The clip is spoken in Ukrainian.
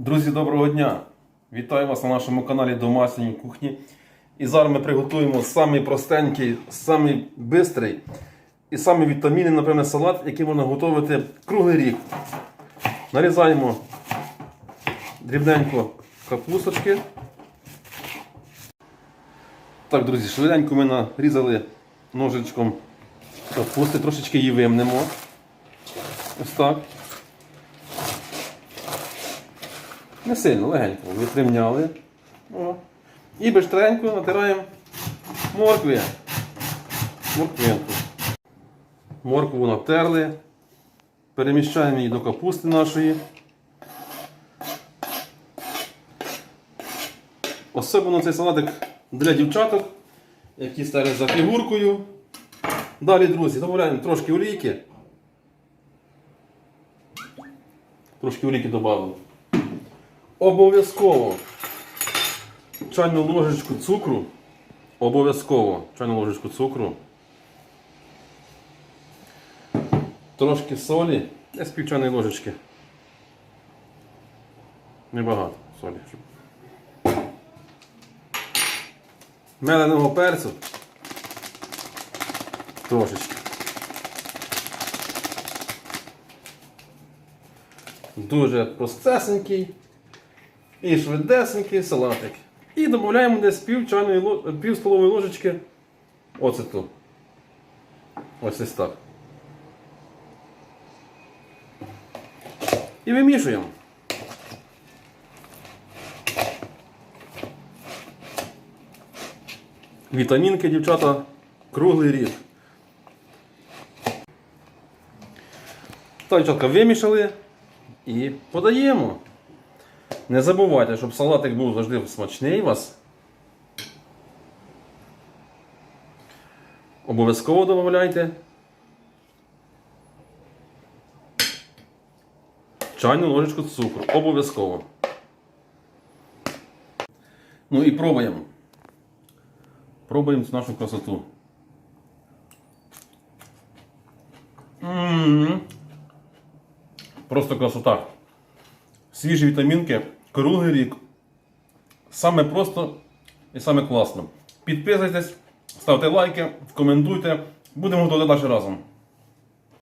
Друзі, доброго дня! Вітаю вас на нашому каналі Домашній кухні. І зараз ми приготуємо самий простенький, самий бистрий і самий вітамінний, напевне, салат, який можна готувати круглий рік. Нарізаємо дрібненько капусточки. Так, друзі, швиденько ми нарізали ножичком капусти, трошечки її вимнемо. Ось так. Не сильно, легенько. Витримняли. О. І бистренько натираємо моркви. Морквинку. Моркву натерли. Переміщаємо її до капусти нашої. Особливо цей салатик для дівчаток, які стали за фігуркою. Далі, друзі, додаємо трошки олійки. Трошки олійки додали. Обов'язково чайну ложечку цукру. Обов'язково чайну ложечку цукру. Трошки солі. Десь пів чайної ложечки. Небагато солі. Меленого перцю. Трошечки. Дуже простесенький і швидесенький салатик. І додаємо десь пів, чайної, пів столової ложечки оцету. Ось ось так. І вимішуємо. Вітамінки, дівчата, круглий рік. Так, дівчатка, вимішали і подаємо. Не забувайте, щоб салатик був завжди смачний у вас. Обов'язково додавайте. Чайну ложечку цукру. Обов'язково. Ну і пробуємо. Пробуємо цю нашу красоту. Просто красота. Свіжі вітамінки, круглий рік. Саме просто і саме класно. Підписуйтесь, ставте лайки, коментуйте. Будемо готувати далі разом.